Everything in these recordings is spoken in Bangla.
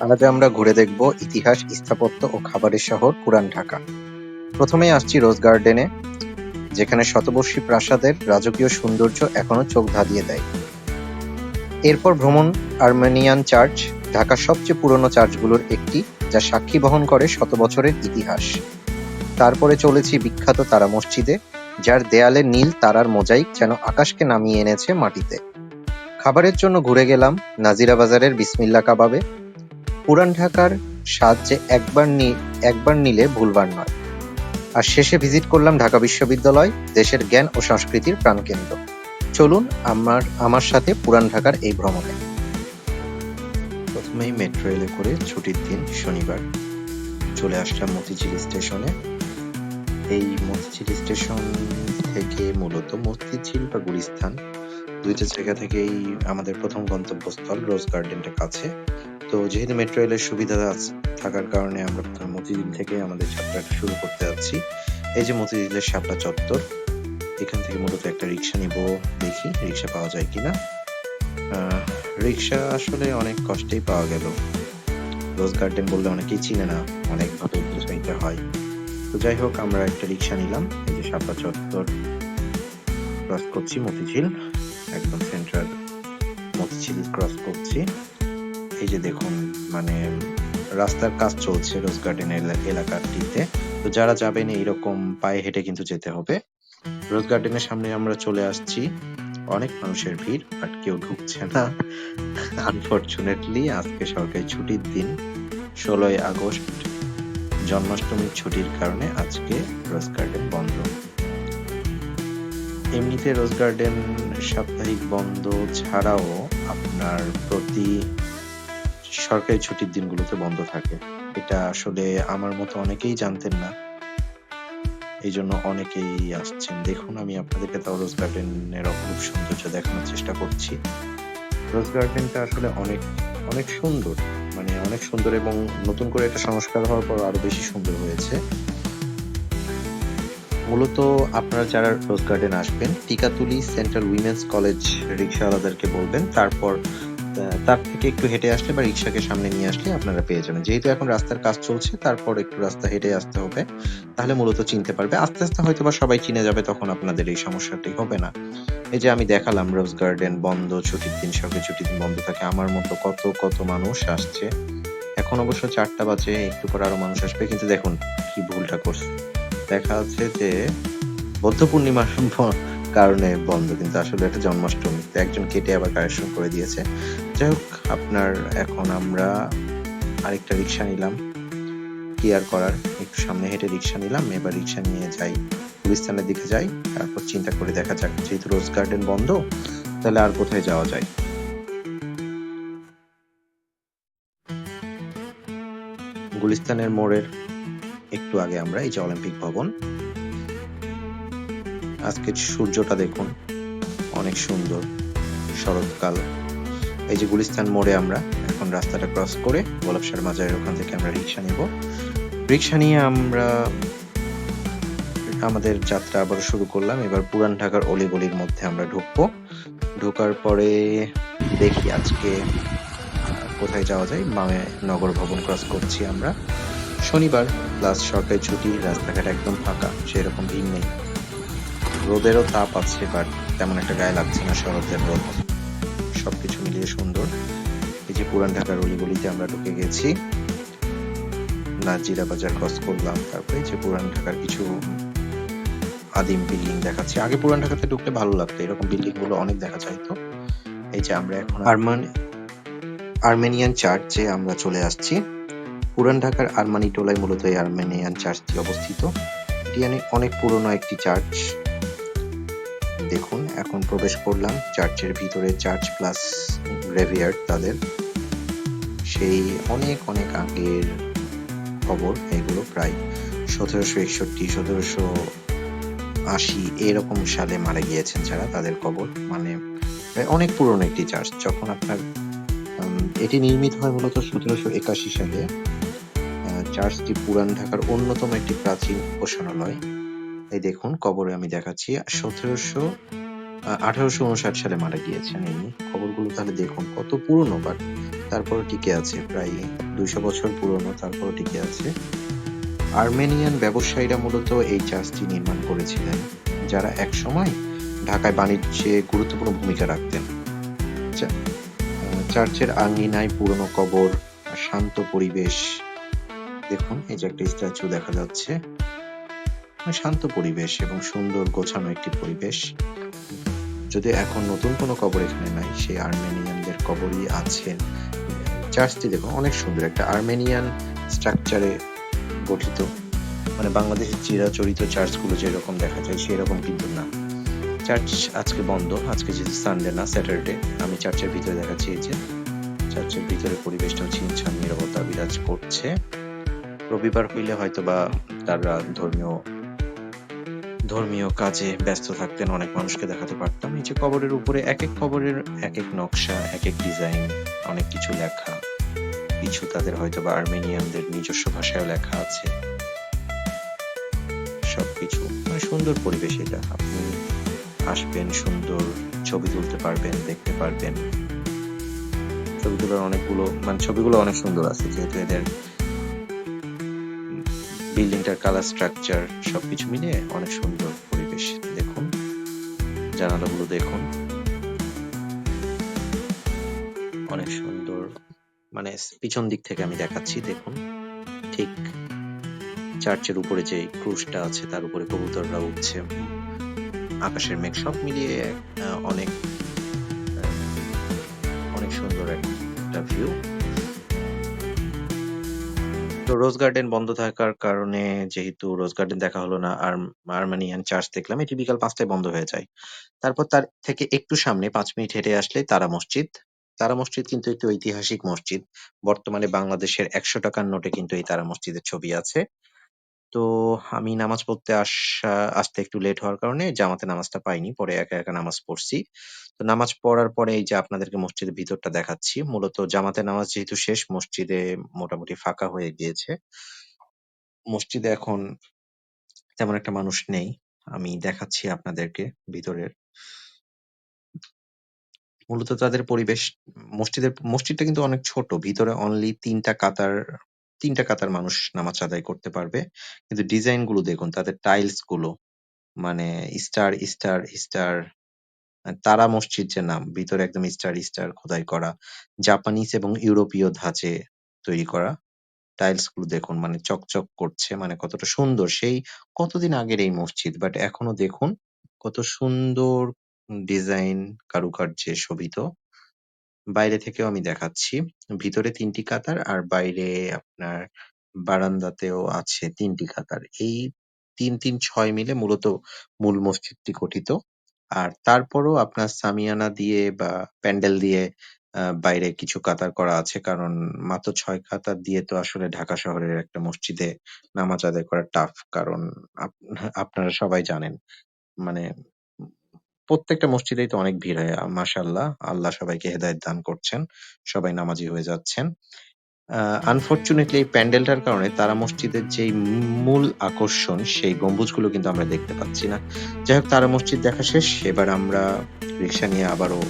আজ আমরা ঘুরে দেখব ইতিহাস, স্থাপত্য ও খাবারের শহর পুরান ঢাকা। প্রথমেই আসছি রোজ গার্ডেনে, যেখানে শতবর্ষী প্রাসাদের রাজকীয় সৌন্দর্য এখনও চোখ ধাঁধিয়ে দেয়। এরপর ভ্রমণ আর্মেনিয়ান চার্চ, ঢাকার সবচেয়ে পুরনো চার্চগুলোর একটি, যা সাক্ষী বহন করে শত বছরের ইতিহাস। তারপরে চলেছি বিখ্যাত তারা মসজিদে, যার দেয়ালে নীল তারার মোজাইক যেন আকাশকে নামিয়ে এনেছে মাটিতে। খাবারের জন্য ঘুরে গেলাম নাজিরা বাজারের বিসমিল্লা কাবাবে পুরান ঢাকার স্বাদ যে একবার নি, একবার নিলে ভুলবার নয়। আর শেষে ভিজিট করলাম ঢাকা বিশ্ববিদ্যালয়, দেশের জ্ঞান ও সংস্কৃতির প্রাণকেন্দ্র। চলুন আমার আমার সাথে পুরান ঢাকার এই ভ্রমণে। প্রথমেই মেট্রো রেলে করে ছুটির দিন শনিবার। চলে আসলাম মতিঝিল স্টেশনে। এই মতিঝিল স্টেশন থেকে মূলত মতিঝিল বা গুলিস্তান দুইটা জায়গা থেকেই আমাদের প্রথম গন্তব্যস্থল রোজ গার্ডেনটা কাছে। তো যেহেতু মেট্রো রেলের সুবিধা থাকার কারণে আমরা মতিঝিল থেকে আমাদের যাত্রাটা শুরু করতে যাচ্ছি। এই যে মতিঝিলের শাপলা চত্বর, এখান থেকে মূলত একটা রিক্সা নিব, দেখি রিক্সা পাওয়া যায় কিনা। রিক্সা আসলে অনেক কষ্টেই পাওয়া গেল। রোজ গার্ডেন বললে অনেকেই চিনে না অনেকভাবে বুঝাইতে হয়। তো যাই হোক, আমরা একটা রিক্সা নিলাম, এই যে শাপলা চত্বর। ক্রস করছি মতিঝিল, একদম সেন্ট্রাল মতিঝিল ক্রস করছি। এই যে দেখুন মানে রাস্তার কাজ চলছে রোজ গার্ডেন এলাকাটিতে। তো যারা যাবেন এইরকম পায়ে হেঁটে কিন্তু যেতে হবে। রোজ গার্ডেনের সামনে আমরা চলে আসছি। অনেক মানুষের ভিড়, বাট কেউ ঢুকছে না। আনফরচুনেটলি আজকে সরকারি ছুটির দিন, ষোলোই আগস্ট। জন্মাষ্টমীর ছুটির কারণে আজকে রোজ গার্ডেন বন্ধ। এমনিতে রোজ গার্ডেন সাপ্তাহিক বন্ধ ছাড়াও আপনার প্রতি সরকারি ছুটির দিনগুলোতে বন্ধ থাকে। এটা আসলে আমার মতো অনেকেই জানতেন না। এই জন্য অনেকেই আসছেন। দেখুন, আমি আপনাদেরকে তাও রোজ গার্ডেনের অপরূপ সৌন্দর্য দেখানোর চেষ্টা করছি। রোজ গার্ডেনটা আসলে অনেক অনেক সুন্দর। মানে অনেক সুন্দর এবং নতুন করে এটা সংস্কার হওয়ার পর আরও বেশি সুন্দর হয়েছে। মূলত আপনারা যারা রোজ গার্ডেন আসবেন, টিকাতুলি সেন্ট্রাল উইমেন্স কলেজ রিক্সাওয়ালাদেরকে বলবেন। তারপর তার থেকে একটু হেঁটে আসলে বা রিক্সাকে সামনে নিয়ে আসলে আপনারা পেয়ে যাবেন। যেহেতু এখন রাস্তার কাজ চলছে, তারপর একটু রাস্তা হেঁটে আসতে হবে, তাহলে মূলত চিনতে পারবে। আস্তে আস্তে হয়তো বা সবাই চিনে যাবে তখন আপনাদের এই সমস্যাটি হবে না। এই যে আমি দেখালাম রোজ গার্ডেন বন্ধ, ছুটির দিন সরকারি ছুটির দিন বন্ধ থাকে আমার মতো কত কত মানুষ আসছে। এখন অবশ্য চারটা বাজে, একটু পর আরও মানুষ আসবে, কিন্তু দেখুন কি ভুলটা করছে। দেখা যাচ্ছে যে বৌদ্ধ পূর্ণিমার কারণে বন্ধ, কিন্তু আসলে এটা জন্মাষ্টমী। একজন কেটে আবার কারেকশন করে দিয়েছে। যাই হোক, আপনার এখন আমরা আরেকটা রিক্সা নিলাম। ক্লিয়ার করার, একটু সামনে হেঁটে রিক্সা নিলাম, এবার রিক্সা নিয়ে যাই। গুলিস্তানের দিকে যাই, তারপর চিন্তা করে দেখা যাক, যেহেতু রোজ গার্ডেন বন্ধ, তাহলে আর কোথায় যাওয়া যায়? গুলিস্তানের মোড়ের একটু আগে আমরা এই যে অলিম্পিক ভবন আজকে সূর্যটা দেখুন, অনেক সুন্দর, শরৎকাল। এই যে গুলিস্তান মোড়ে আমরা এখন রাস্তাটা ক্রস করে গোলাপসার মাজারের ওখান থেকে আমরা রিক্সা নিব। রিক্সা নিয়ে আমরা আমাদের যাত্রা আবার শুরু করলাম। এবার পুরান ঢাকার অলিগলির মধ্যে আমরা ঢুকবো। ঢোকার পরে দেখি আজকে কোথায় যাওয়া যায়। বামে নগর ভবন ক্রস করছি আমরা। শনিবার প্লাস সরকারি ছুটি, রাস্তাঘাট একদম ফাঁকা, সেরকম ভিড় নেই। রোদেরও তাপ আছে বাট তেমন একটা গায়ে লাগছে না শরতের রোদ। সবকিছু মিলিয়ে সুন্দর। এই যে পুরান ঢাকার অলিগলিতে আমরা ঢুকে গেছি। নাজিরা বাজার ক্রস করলাম তারপরে যে পুরান ঢাকার কিছু আদিম বিল্ডিং দেখাচ্ছে। আগে পুরান ঢাকাতে ঢুকতে ভালো লাগতো এরকম বিল্ডিংগুলো অনেক দেখা যাইতো এই যে আমরা এখন আরমান আর্মেনিয়ান চার্চে আমরা চলে আসছি। পুরান ঢাকার আরমানি টোলায় মূলত এই আর্মেনিয়ান চার্চটি অবস্থিত। এটি অনেক- অনেক পুরনো একটি চার্চ দেখুন, এখন প্রবেশ করলাম চার্চের ভিতরে, চার্চ প্লাস গ্রেভিয়ার্ড তাদের। সেই অনেক অনেক আগের খবর, এগুলো প্রায় সতেরোশো একষট্টি, সতেরোশো আশি, এরকম সালে মারা গিয়েছেন যারা, তাদের কবর মানে অনেক পুরনো একটি চার্চ। যখন আপনার এটি নির্মিত হয় মূলত সতেরোশো একাশি সালে চার্চটি পুরান ঢাকার অন্যতম একটি প্রাচীন উপাসনালয় এই দেখুন, কবরে আমি দেখাচ্ছি, সতেরোশো আঠারোশো উনষাট সালে মারা গিয়েছেন ইনি খবরগুলো তাহলে দেখুন, কত পুরনো বাট তারপরও টিকে আছে, প্রায় দুইশো বছর পুরনো, তারপরও টিকে আছে। আর্মেনিয়ান ব্যবসায়ীরা মূলত এই চার্চটি নির্মাণ করেছিলেন, যারা একসময় ঢাকায় বাণিজ্যে গুরুত্বপূর্ণ ভূমিকা রাখতেন। চার্চের আঙ্গিনায় পুরনো কবর, শান্ত পরিবেশ, দেখুন, এই যে একটা স্ট্যাচু দেখা যাচ্ছে। শান্ত পরিবেশ এবং সুন্দর গোছানো একটি পরিবেশ। যদি এখন নতুন কোনো কবর এখানে নাই, সেই আর্মেনিয়ানদের কবরই আছে। চার্চটি দেখুন, অনেক সুন্দর একটা আর্মেনিয়ান স্ট্রাকচারে গঠিত। মানে বাংলাদেশের চিরাচরিত চার্চগুলো যেরকম দেখা যায়, সেরকম কিন্তু না। চার্চ আজকে বন্ধ, আজকে যেহেতু সানডে না স্যাটারডে আমি চার্চের ভিতরে এই যে। চার্চের ভিতরে পরিবেশটা ছিমছাম নিরবতা বিরাজ করছে। রবিবার হইলে হয়তো বা তারা ধর্মীয় ধর্মীয় কাজে ব্যস্ত থাকতেন, অনেক মানুষকে দেখাতে পারতাম। এই যে কবরের উপরে এক এক কবরের এক এক নকশা এক এক ডিজাইন, অনেক কিছু লেখা। কিছু তাদের হয়তো বা আর্মেনিয়ানদের নিজস্ব ভাষায় লেখা আছে। সবকিছু। মানে সুন্দর পরিবেশ এটা। আপনি আসবেন, সুন্দর ছবি তুলতে পারবেন, দেখতে পারবেন। ছবি তোলার অনেকগুলো মানে ছবিগুলো অনেক সুন্দর আছে, যেহেতু এদের বিল্ডিংটার কালার স্ট্রাকচার সবকিছু মিলিয়ে অনেক সুন্দর পরিবেশ, দেখুন। জানালাগুলো দেখুন। অনেক সুন্দর মানে পিছন দিক থেকে আমি দেখাচ্ছি, দেখুন। ঠিক চার্চের উপরে যে ক্রুশটা আছে, তার উপরে কবুতররা উঠছে। আকাশের মেঘ সব মিলিয়ে অনেক অনেক সুন্দর একটা ভিউ তো রোজ গার্ডেন বন্ধ থাকার কারণে যেহেতু রোজ গার্ডেন দেখা হলো না, আর আর্মেনিয়ান চার্চ দেখলাম, এটি বিকাল পাঁচটায় বন্ধ হয়ে যায়। তারপর তার থেকে একটু সামনে পাঁচ মিনিট হেঁটে আসলে তারা মসজিদ। তারা মসজিদ কিন্তু একটি ঐতিহাসিক মসজিদ। বর্তমানে বাংলাদেশের একশো টাকার নোটে কিন্তু এই তারা মসজিদের ছবি আছে। তো আমি নামাজ পড়তে আসা, আসতে একটু লেট হওয়ার কারণে জামাতে নামাজটা পাইনি, পরে একা একা নামাজ পড়ছি। তো নামাজ পড়ার পরে এই যে আপনাদেরকে মসজিদের ভিতরটা দেখাচ্ছি, মূলত জামাতে নামাজ যেহেতু শেষ, মসজিদে মোটামুটি ফাঁকা হয়ে গিয়েছে। মসজিদে এখন তেমন একটা মানুষ নেই, আমি দেখাচ্ছি আপনাদেরকে ভিতরের। মূলত তাদের পরিবেশ, মসজিদের, মসজিদটা কিন্তু অনেক ছোট, ভিতরে অনলি তিনটা কাতার তিনটা কাতার মানুষ নামাজ আদায় করতে পারবে। কিন্তু ডিজাইনগুলো দেখুন, তাদের টাইলসগুলো মানে স্টার স্টার স্টার তারা মসজিদ যে নাম, ভিতরে একদম স্টার স্টার খোদাই করা, জাপানিজ এবং ইউরোপীয় ধাঁচে তৈরি করা টাইলসগুলো দেখুন মানে চকচক করছে মানে কতটা সুন্দর। সেই কতদিন আগের এই মসজিদ বাট এখনও দেখুন কত সুন্দর ডিজাইন কারুকার্যে শোভিত। বাইরে থেকেও আমি দেখাচ্ছি, ভিতরে তিনটি কাতার আর বাইরে আপনার বারান্দাতেও আছে তিনটি কাতার। এই তিন তিন, ছয় মিলে মূলত মূল মসজিদটি গঠিত। আর তারপরও আপনার সামিয়ানা দিয়ে বা প্যান্ডেল দিয়ে আহ, বাইরে কিছু কাতার করা আছে। কারণ মাত্র ছয় কাতার দিয়ে তো আসলে ঢাকা শহরের একটা মসজিদে নামাজ আদায় করা টাফ কারণ আপ- আপনারা সবাই জানেন মানে প্রত্যেকটা মসজিদেই তো অনেক ভিড় হয়। মাশাল্লাহ আল্লাহ সবাইকে হেদায়েত দান করছেন সবাই নামাজি হয়ে যাচ্ছেন। আনফরচুনেটলি এই প্যান্ডেলটার কারণে তারা মসজিদের যে মূল আকর্ষণ, সেই গম্বুজগুলো কিন্তু আমরা দেখতে পাচ্ছি না। যাই হোক, তারা মসজিদ দেখা শেষ। এবার আমরা রিক্সা নিয়ে আবারও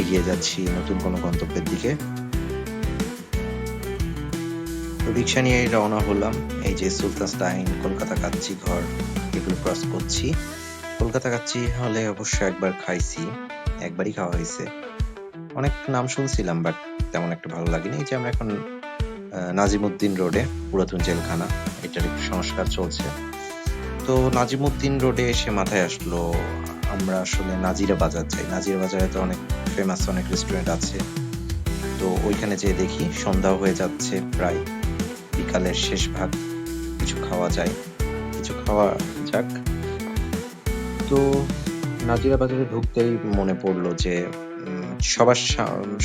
এগিয়ে যাচ্ছি নতুন কোনো গন্তব্যের দিকে। রিক্সা নিয়ে রওনা হলাম। এই যে সুলতানস্টাইন কলকাতা কাচ্ছি ঘর, এগুলো ক্রস করছি। কলকাতা কাচ্ছি হলে অবশ্য একবার খাইছি, একবারই খাওয়া হয়েছে। অনেক নাম শুনছিলাম বাট তেমন একটা ভালো লাগেনি। এই যে আমরা এখন নাজিমুদ্দিন রোডে, পুরাতন জেলখানা, এটার সংস্কার চলছে। তো নাজিমুদ্দিন রোডে এসে মাথায় আসলো, আমরা আসলে নাজিরা বাজার যাই। নাজিরা বাজারে তো অনেক ফেমাস অনেক রেস্টুরেন্ট আছে। তো ওইখানে যেয়ে দেখি সন্ধ্যা হয়ে যাচ্ছে প্রায় বিকালের শেষ ভাগ। কিছু খাওয়া যায়, কিছু খাওয়া যাক। তো নাজিরা বাজারে ঢুকতেই মনে পড়ল যে সবার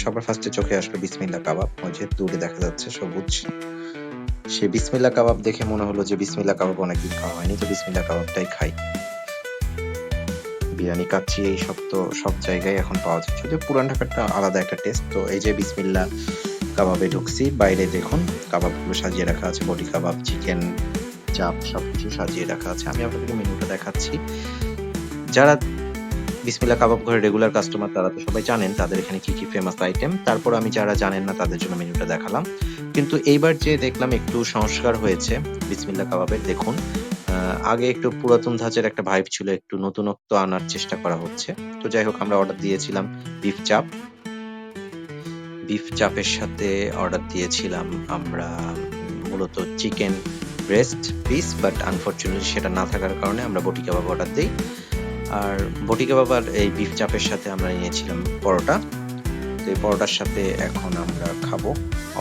সবার ফার্স্টে চোখে আসলো বিসমিল্লা কাবাব। ওই যে দূরে দেখা যাচ্ছে সবুজ। সে বিসমিল্লা কাবাব দেখে মনে হলো যে বিসমিল্লা কাবাব অনেকদিন খাওয়া হয়নি, তো বিসমিল্লা কাবাবটাই খাই। বিরিয়ানি কাচ্ছি এই সব তো সব জায়গায় এখন পাওয়া যায়। যদিও পুরান ঢাকারটা আলাদা একটা টেস্ট তো এই যে বিসমিল্লা কাবাবে ঢুকছি, বাইরে দেখুন কাবাবগুলো সাজিয়ে রাখা আছে বডি কাবাব, চিকেন, চাপ সবকিছু সাজিয়ে রাখা আছে। আমি আপনাদেরকে মেনুটা দেখাচ্ছি। যারা বিসমিল্লাহ কাবাব ঘরের রেগুলার কাস্টমার তারা তো সবাই জানেন তাদের এখানে কি কি ফেমাস আইটেম তারপর আমি যারা জানেন না, তাদের জন্য মেনুটা দেখালাম। কিন্তু এইবার যে দেখলাম একটু সংস্কার হয়েছে বিসমিল্লাহ কাবাবের, দেখুন আগে একটু পুরাতন ধাঁচের একটা ভাইব ছিল, একটু নতুনত্ব আনার চেষ্টা করা হচ্ছে। তো যাই হোক, আমরা অর্ডার দিয়েছিলাম বিফ চাপ বিফ চাপের সাথে অর্ডার দিয়েছিলাম আমরা মূলত chicken breast piece but unfortunately সেটা না থাকার কারণে আমরা বটি কাবাব অর্ডার দিই। আর বটি কাবাব আর এই বিফ চাপের সাথে আমরা নিয়েছিলাম পরোটা। তো এই পরোটার সাথে এখন আমরা খাব।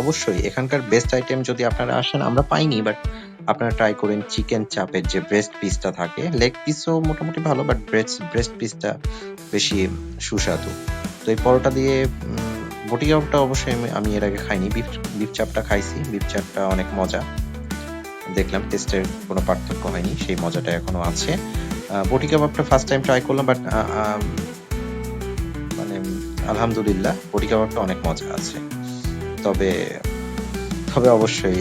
অবশ্যই এখানকার বেস্ট আইটেম যদি আপনারা আসেন, আমরা পাইনি বাট আপনারা ট্রাই করেন চিকেন চাপের যে ব্রেস্ট পিসটা থাকে। লেগ পিসও মোটামুটি ভালো বাট ব্রেস্ট ব্রেস্ট পিসটা বেশি সুস্বাদু। তো এই পরোটা দিয়ে বটি কাবাবটা অবশ্যই আমি এর আগে খাইনি। বিফ বিফ চাপটা খাইছি। বিফ চাপটা অনেক মজা। দেখলাম টেস্টের কোনো পার্থক্য হয়নি, সেই মজাটা এখনও আছে। বটি কাবাবটা ফার্স্ট টাইম ট্রাই করলাম বাট মানে আলহামদুলিল্লাহ, বটি কাবাবটা অনেক মজা আছে। তবে তবে অবশ্যই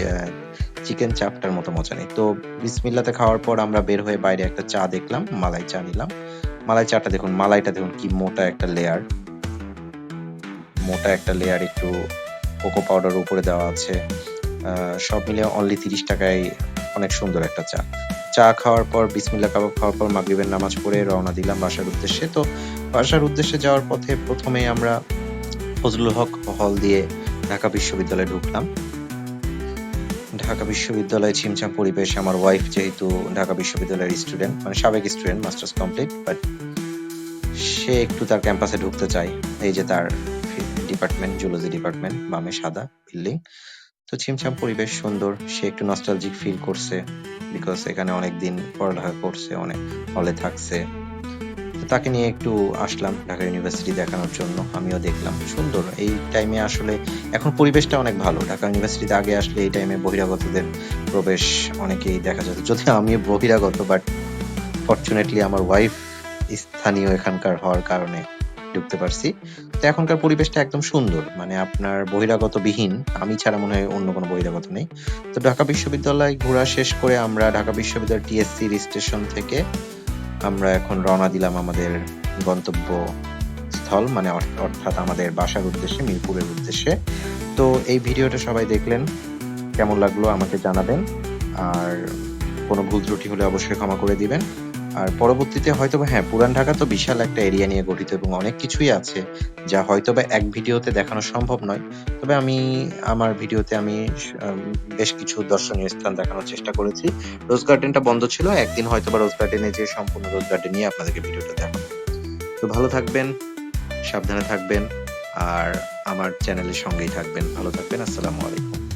চিকেন চাপটার মতো মজা নেই। তো বিসমিল্লাতে খাওয়ার পর আমরা বের হয়ে বাইরে একটা চা দেখলাম, মালাই চা নিলাম। মালাই চাটা দেখুন, মালাইটা দেখুন কি মোটা একটা লেয়ার মোটা একটা লেয়ার একটু কোকো পাউডার উপরে দেওয়া আছে। সব মিলিয়ে অনলি তিরিশ টাকায় অনেক সুন্দর একটা চা। চা খাওয়ার পর বিসমিল্লা কাবাব খাওয়ার পর মাগরিবের নামাজ পড়ে রওনা দিলাম বাসার উদ্দেশ্যে। তো বাসার উদ্দেশ্যে যাওয়ার পথে প্রথমেই আমরা ফজলুল হক হল দিয়ে ঢাকা বিশ্ববিদ্যালয়ে ঢুকলাম। ঢাকা বিশ্ববিদ্যালয়ে ছিমছাম পরিবেশ আমার ওয়াইফ যেহেতু ঢাকা বিশ্ববিদ্যালয়ের স্টুডেন্ট মানে সাবেক স্টুডেন্ট মাস্টার্স কমপ্লিট বাট সে একটু তার ক্যাম্পাসে ঢুকতে চায়। এই যে তার ডিপার্টমেন্ট জুলজি ডিপার্টমেন্ট বামে সাদা বিল্ডিং তো ছিমছাম পরিবেশ সুন্দর, সে একটু নস্টালজিক ফিল করছে বিকজ এখানে অনেক দিন পড়ালেখা করছে, অনেক হলে থাকছে। তাকে নিয়ে একটু আসলাম ঢাকা ইউনিভার্সিটি দেখানোর জন্য, আমিও দেখলাম। সুন্দর, এই টাইমে আসলে এখন পরিবেশটা অনেক ভালো। ঢাকা ইউনিভার্সিটিতে আগে আসলে এই টাইমে বহিরাগতদের প্রবেশ অনেকেই দেখা যেত। যদি আমি বহিরাগত বাট ফরচুনেটলি আমার ওয়াইফ স্থানীয় এখানকার হওয়ার কারণে ঢুকতে পারছি। তো এখনকার পরিবেশটা একদম সুন্দর। মানে আপনার বহিরাগত বিহীন আমি ছাড়া মনে হয় অন্য কোনো বহিরাগত নেই। তো ঢাকা বিশ্ববিদ্যালয় ঘোরা শেষ করে আমরা ঢাকা বিশ্ববিদ্যালয় টিএসসি স্টেশন থেকে আমরা এখন রওনা দিলাম আমাদের গন্তব্য স্থল মানে অর্থাৎ আমাদের বাসার উদ্দেশ্যে, মিরপুরের উদ্দেশ্যে। তো এই ভিডিওটা সবাই দেখলেন, কেমন লাগল আমাকে জানাবেন। আর কোনো ভুল ত্রুটি হলে অবশ্যই ক্ষমা করে দিবেন। আর পরবর্তীতে হয়তোবা হ্যাঁ পুরান ঢাকা তো বিশাল একটা এরিয়া নিয়ে গঠিত এবং অনেক কিছুই আছে যা হয়তোবা এক ভিডিওতে দেখানো সম্ভব নয়। তবে আমি, আমার ভিডিওতে আমি বেশ কিছু দর্শনীয় স্থান দেখানোর চেষ্টা করেছি। রোজ গার্ডেনটা বন্ধ ছিল, একদিন হয়তোবা রোজ গার্ডেনে যে সম্পূর্ণ রোজ গার্ডেন নিয়ে আপনাদেরকে ভিডিওটা দেখাবো। তো ভালো থাকবেন, সাবধানে থাকবেন, আর আমার চ্যানেলের সঙ্গেই থাকবেন। ভালো থাকবেন, আসসালামু আলাইকুম।